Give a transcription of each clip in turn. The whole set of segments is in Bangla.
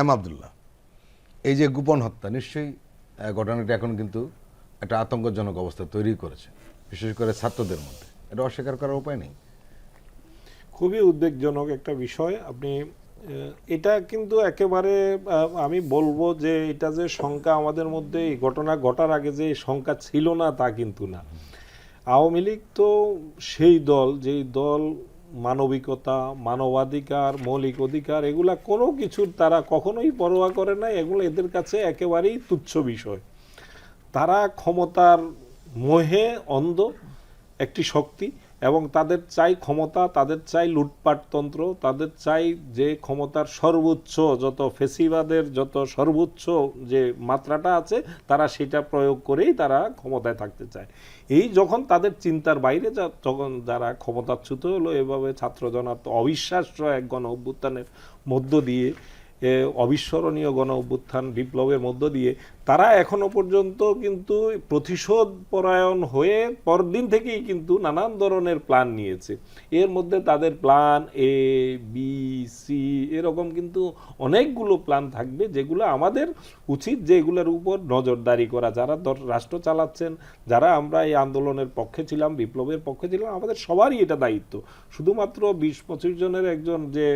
এম আবদুল্লাহ। এই যে গোপন হত্যা, নিশ্চয়ই ঘটনাটা এখন কিন্তু একটা আতঙ্কজনক অবস্থা তৈরি করেছে, বিশেষ করে ছাত্রদের মধ্যে। এটা অস্বীকার করার উপায় নেই। খুবই উদ্বেগজনক একটা বিষয়। আপনি এটা কিন্তু একেবারে আমি বলব যে এটা যে শঙ্কা আমাদের মধ্যে, এই ঘটনা ঘটার আগে যে শঙ্কা ছিল না, তা কিন্তু না। আওয়ামী লীগ তো সেই দল, যেই দল মানবিকতা, মানবাধিকার, মৌলিক অধিকার, এগুলা কোনো কিছুর তারা কখনোই পরোয়া করে না এগুলো এদের কাছে একেবারেই তুচ্ছ বিষয়। তারা ক্ষমতার মোহে অন্ধ একটি শক্তি এবং তাদের চাই ক্ষমতা, তাদের চাই লুটপাটতন্ত্র তাদের চাই যে ক্ষমতার সর্বোচ্চ যত ফেসিবাদের যত সর্বোচ্চ যে মাত্রাটা আছে, তারা সেটা প্রয়োগ করেই তারা ক্ষমতায় থাকতে চায়। এই যখন তাদের চিন্তার বাইরে যা- তখন যারা ক্ষমতাচ্যুত হলো, এভাবে ছাত্র জনাত অবিশ্বাস্য এক গণ অভ্যুত্থানের মধ্য দিয়ে অবিস্মরণীয় গণ অভ্যুত্থান বিপ্লবের মধ্য দিয়ে, তারা এখনও পর্যন্ত কিন্তু প্রতিশোধ পরায়ণ হয়ে পরদিন থেকেই কিন্তু নানান ধরনের প্ল্যান নিয়েছে। এর মধ্যে তাদের প্ল্যান এ বি সি এরকম কিন্তু অনেকগুলো প্ল্যান থাকবে যেগুলো আমাদের উচিত যে এগুলোর উপর নজরদারি করা। যারা রাষ্ট্র চালাচ্ছেন, যারা আমরা এই আন্দোলনের পক্ষে ছিলাম, বিপ্লবের পক্ষে ছিলাম, আমাদের সবারই এটা দায়িত্ব। শুধুমাত্র বিশ পঁচিশ জনের একজন যে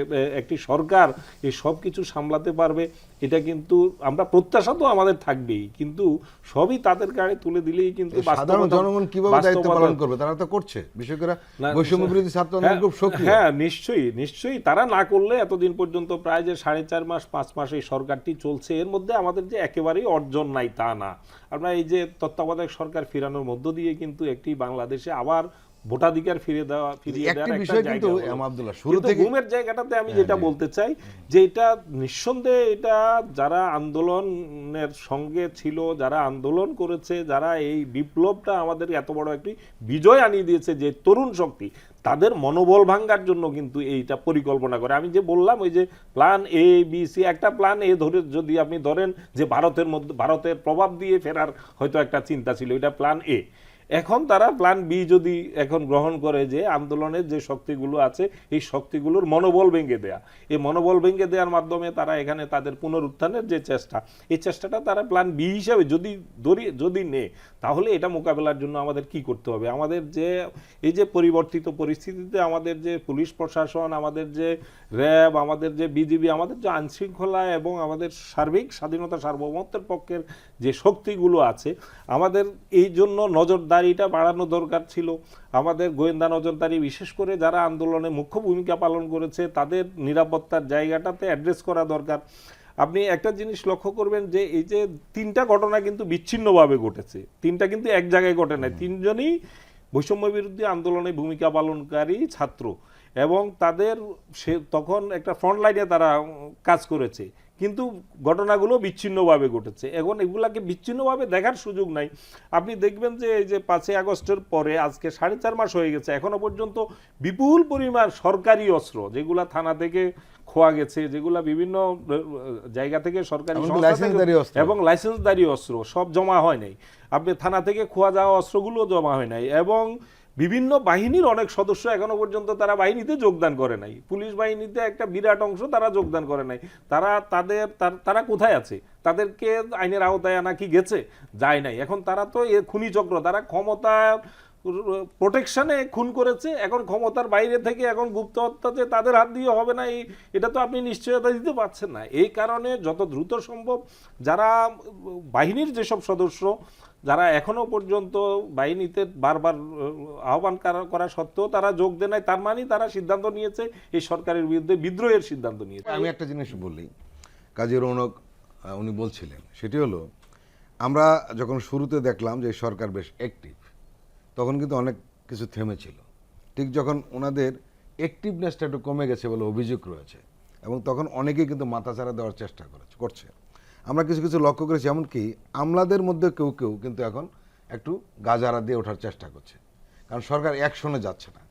একটি সরকার, এই সব কিছু সামলাতে পারবে এটা কিন্তু আমরা প্রত্যাশা তো আমাদের থাকবেই কিন্তু সবই তাদের গাড়ি তুলে দিলেই কিন্তু সাধারণ জনগণ কীভাবে দায়িত্ব পালন করবে? তারা তো করছে। বিশেষ করে বৈষম্য বিরোধী ছাত্র আন্দোলন হ্যাঁ, খুব সক্রিয়। হ্যাঁ নিশ্চয়ই নিশ্চয়ই। তারা না করলে এতদিন পর্যন্ত প্রায় যে সাড়ে চার মাস পাঁচ মাস এই সরকারটি চলছে এর মধ্যে আমাদের যে একেবারেই অর্জন নাই তা না। আমরা এই যে তত্ত্বাবধায়ক সরকার ফিরানোর মধ্য দিয়ে কিন্তু একটি বাংলাদেশে আবার ভোটাধিকার ফিরে দেওয়া ফিরিয়ে দেওয়ার একটা বিষয় কিন্তু এম আব্দুল্লাহ শুরু থেকে ঘুমের জায়গাটাতে আমি যেটা বলতে চাই যে এটা নিঃসন্দেহে এটা যারা আন্দোলনের সঙ্গে ছিল যারা আন্দোলন করেছে যারা এই বিপ্লবটা আমাদের এত বড় একটি বিজয় আনিয়ে দিয়েছে যে তরুণ শক্তি তাদের মনোবল ভাঙ্গার জন্য কিন্তু এইটা পরিকল্পনা করে। আমি যে বললাম ওই যে প্ল্যান এ বি সি একটা প্ল্যান এ ধরে যদি আপনি ধরেন যে ভারতের মধ্যে ভারতের প্রভাব দিয়ে ফেরার হয়তো একটা চিন্তা ছিল এটা প্ল্যান এ এখন তারা প্ল্যান বি যদি এখন গ্রহণ করে যে আন্দোলনের যে শক্তিগুলো আছে, এই শক্তিগুলোর মনোবল ভেঙে দেয়া। এই মনোবল ভেঙে দেওয়ার মাধ্যমে তারা এখানে তাদের পুনরুত্থানের যে চেষ্টা, এই চেষ্টাটা তারা প্ল্যান বি হিসাবে যদি ধরি, যদি নে, তাহলে এটা মোকাবেলার জন্য আমাদের কি করতে হবে? আমাদের যে, এই যে পরিবর্তিত পরিস্থিতিতে আমাদের যে পুলিশ প্রশাসন, আমাদের যে র্যাব, আমাদের যে বিজিবি, আমাদের যে আইনশৃঙ্খলা এবং আমাদের সার্বিক স্বাধীনতা সার্বভৌমত্বের পক্ষের যে শক্তিগুলো আছে, আমাদের এই জন্য নজরদারিটা বাড়ানো দরকার ছিল। আমাদের গোয়েন্দা নজরদারি বিশেষ করে যারা আন্দোলনে মুখ্য ভূমিকা পালন করেছে তাদের নিরাপত্তার জায়গাটাতে অ্যাড্রেস করা দরকার। আপনি একটা জিনিস লক্ষ্য করবেন যে এই যে তিনটা ঘটনা কিন্তু বিচ্ছিন্নভাবে ঘটেছে। তিনটা কিন্তু এক জায়গায় ঘটে নাই। তিনজনই বৈষম্য বিরোধী আন্দোলনে ভূমিকা পালনকারী ছাত্র এবং তাদের সে তখন একটা ফ্রন্ট লাইনে তারা কাজ করেছে। কিন্তু ঘটনাগুলো বিচ্ছিন্নভাবে ঘটেছে। এখন এগুলাকে বিচ্ছিন্নভাবে দেখার সুযোগ নাই। আপনি দেখবেন যে এই যে পাঁচই আগস্টের পরে আজকে সাড়ে চার মাস হয়ে গেছে এখনও পর্যন্ত বিপুল পরিমাণ সরকারি অস্ত্র যেগুলা থানা থেকে খোয়া গেছে যেগুলা বিভিন্ন জায়গা থেকে সরকারি। এবং লাইসেন্সধারী অস্ত্র সব জমা হয় নাই। আপনি থানা থেকে খোয়া যাওয়া অস্ত্রগুলো জমা হয় নাই এবং বিভিন্ন বাহিনীর অনেক সদস্য এখনও পর্যন্ত তারা বাহিনীতে যোগদান করে নাই। পুলিশ বাহিনীতে একটা বিরাট অংশ তারা যোগদান করে নাই। তারা তাদের, তারা কোথায় আছে? তাদেরকে আইনের আওতায় আনা কি গেছে? যায় নাই। এখন তারা তো খুনি চক্র তারা ক্ষমতা প্রোটেকশনে খুন করেছে, এখন ক্ষমতার বাইরে থেকে এখন গুপ্ত হত্যা যে তাদের হাত দিয়ে হবে না, এই এটা তো আপনি নিশ্চয়তা দিতে পারছেন না। এই কারণে যত দ্রুত সম্ভব যারা বাহিনীর যেসব সদস্য, যারা এখনও পর্যন্ত বাহিনীতে বারবার আহ্বান করা- সত্ত্বেও তারা যোগ দেয় নাই, তার মানে তারা সিদ্ধান্ত নিয়েছে, এই সরকারের বিরুদ্ধে বিদ্রোহের সিদ্ধান্ত নিয়েছে। আমি একটা জিনিস বলি, কাজী রৌনক উনি বলছিলেন, সেটি হলো, আমরা যখন শুরুতে দেখলাম যে সরকার বেশ অ্যাক্টিভ তখন কিন্তু অনেক কিছু থেমেছিল। ঠিক যখন ওনাদের অ্যাক্টিভনেসটা একটু কমে গেছে বলে অভিযোগ রয়েছে এবং তখন অনেকেই কিন্তু মাথাচাড়া দেওয়ার চেষ্টা করেছে, করছে। আমরা কিছু কিছু লক্ষ্য করেছি, এমনকি আমলাদের মধ্যে কেউ কেউ কিন্তু এখন একটু গাজারা দিয়ে ওঠার চেষ্টা করছে। কারণ সরকার অ্যাকশনে যাচ্ছে না।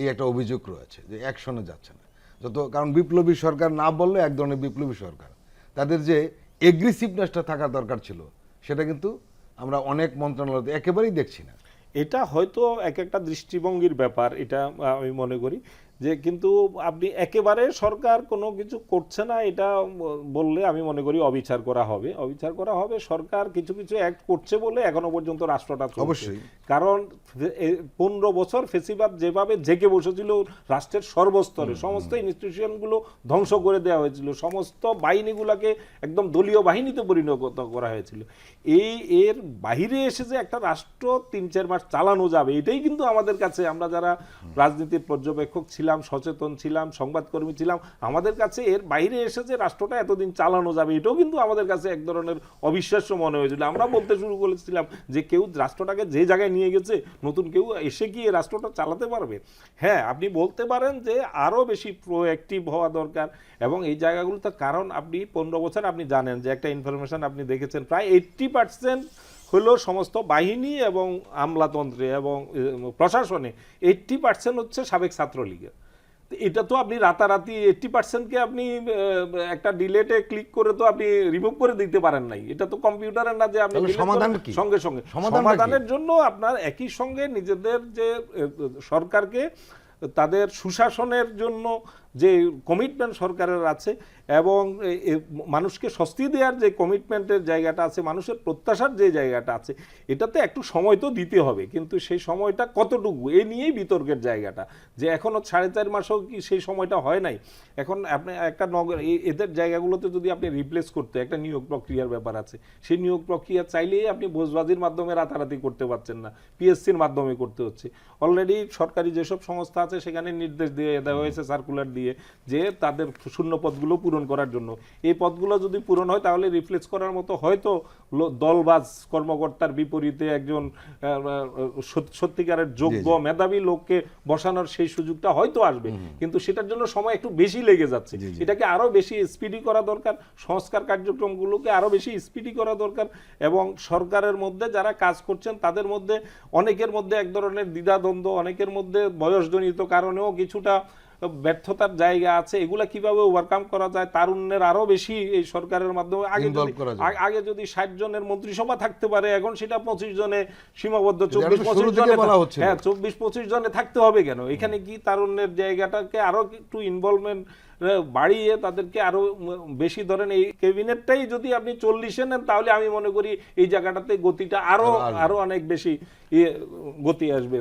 এই একটা অভিযোগ রয়েছে যে অ্যাকশনে যাচ্ছে না। যত, কারণ বিপ্লবী সরকার না বললে এক ধরনের বিপ্লবী সরকার। তাদের যে এগ্রেসিভনেসটা থাকা দরকার ছিল, সেটা কিন্তু আমরা অনেক মন্ত্রণালয়তে একেবারেই দেখছি না। এটা হয়তো এক একটা দৃষ্টিভঙ্গির ব্যাপার এটা আমি মনে করি। যে কিন্তু আপনি একেবারে সরকার কোনো কিছু করছে না এটা বললে আমি মনে করি অবিচার করা হবে। অবিচার করা হবে সরকার কিছু কিছু অ্যাক্ট করছে বলে এখনও পর্যন্ত রাষ্ট্রটা অবশ্যই। কারণ পনেরো বছর ফেসিবাদ যেভাবে জেগে বসেছিল রাষ্ট্রের সর্বস্তরে সমস্ত ইনস্টিটিউশনগুলো ধ্বংস করে দেওয়া হয়েছিল সমস্ত বাহিনীগুলোকে একদম দলীয় বাহিনীতে পরিণত করা হয়েছিল। এই এর বাইরে এসে যে একটা রাষ্ট্র তিন চার মাস চালানো যাবে এটাই কিন্তু আমাদের কাছে আমরা যারা রাজনীতির পর্যবেক্ষক ছিলাম সচেতন ছিলাম, সংবাদকর্মী ছিলাম। আমাদের কাছে এর বাইরে এসে যে রাষ্ট্রটা এতদিন চালানো যাবে, এটাও কিন্তু আমাদের কাছে এক ধরনের অবিশ্বাস্য মনে হয়েছিল। আমরা বলতে শুরু করেছিলাম যে কেউ রাষ্ট্রটাকে যে জায়গায় নিয়ে গেছে, নতুন কেউ এসে গিয়ে রাষ্ট্রটা চালাতে পারবে? হ্যাঁ আপনি বলতে পারেন যে আরও বেশি প্রোঅ্যাক্টিভ হওয়া দরকার এবং এই জায়গাগুলোতে কারণ আপনি পনেরো বছর আপনি জানেন যে একটা ইনফরমেশন আপনি দেখেছেন, প্রায় এইট্টি পার্সেন্ট হলো সমস্ত বাহিনী এবং আমলাতন্ত্রে এবং প্রশাসনে এইট্টি পার্সেন্ট হচ্ছে সাবেক ছাত্রলীগের। এটা তো আপনি রাতারাতি এইট্টি পার্সেন্টকে আপনি একটা ডিলেটে ক্লিক করে তো আপনি রিমুভ করে দিতে পারেন নাই। এটা তো কম্পিউটারের না যে আপনি সমাধান সঙ্গে সঙ্গে। সমাধানের জন্য আপনার একই সঙ্গে নিজেদের যে সরকারকে তাদের সুশাসনের জন্য যে কমিটমেন্ট সরকারের আছে এবং মানুষকে স্বস্তি দেওয়ার যে কমিটমেন্টের জায়গাটা আছে, মানুষের প্রত্যাশার যে জায়গাটা আছে, এটাতে একটু সময় তো দিতে হবে। কিন্তু সেই সময়টা কতটুকু, এ নিয়েই বিতর্কের জায়গাটা। যে এখনও সাড়ে চার মাসেও কি সেই সময়টা হয় নাই? এখন আপনি একটা নগর এদের জায়গাগুলোতে যদি আপনি রিপ্লেস করতে, একটা নিয়োগ প্রক্রিয়ার ব্যাপার আছে, সেই নিয়োগ প্রক্রিয়া চাইলেই আপনি ভোজবাজির মাধ্যমে রাতারাতি করতে পারছেন না পিএসসির মাধ্যমে করতে হচ্ছে। অলরেডি সরকারি যেসব সংস্থা আছে, সেখানে নির্দেশ দিয়ে দেওয়া হয়েছে সার্কুলার দিয়ে যে তাদের শূন্য পদগুলো পূরণ করার জন্য। এই পদগুলো যদি পূরণ হয় তাহলে রিপ্লেস করার মতো হয়তো দলবাজ কর্মকর্তার বিপরীতে একজন সত্যিকারের যোগ্য মেধাবী লোককে বসানোর সেই সুযোগটা হয়তো আসবে। কিন্তু সেটার জন্য সময় একটু বেশি লেগে যাচ্ছে। এটাকে আরও বেশি স্পিডি করা দরকার সংস্কার কার্যক্রমগুলোকে আরও বেশি স্পিডি করা দরকার এবং সরকারের মধ্যে যারা কাজ করছেন তাদের মধ্যে অনেকের মধ্যে এক ধরনের দ্বিধাদ্বন্দ্ব অনেকের মধ্যে বয়সজনিত কারণেও কিছুটা ব্যর্থতার জায়গা আছে এগুলা কীভাবে ওভারকাম করা যায় তারুণ্যের আরও বেশি এই সরকারের মাধ্যমে। আগে যদি- আগে যদি ষাট জনের মন্ত্রিসভা থাকতে পারে এখন সেটা পঁচিশ জনে সীমাবদ্ধ চব্বিশ পঁচিশ জনে। হ্যাঁ চব্বিশ পঁচিশ জনে থাকতে হবে কেন? এখানে কি তারুণ্যের জায়গাটাকে আরও একটু ইনভলভমেন্ট বাড়িয়ে তাদেরকে আরও বেশি ধরেন এই ক্যাবিনেটটাই যদি আপনি চল্লিশে নেন তাহলে আমি মনে করি এই জায়গাটাতে গতিটা আরও আরও অনেক বেশি ইয়ে, গতি আসবে।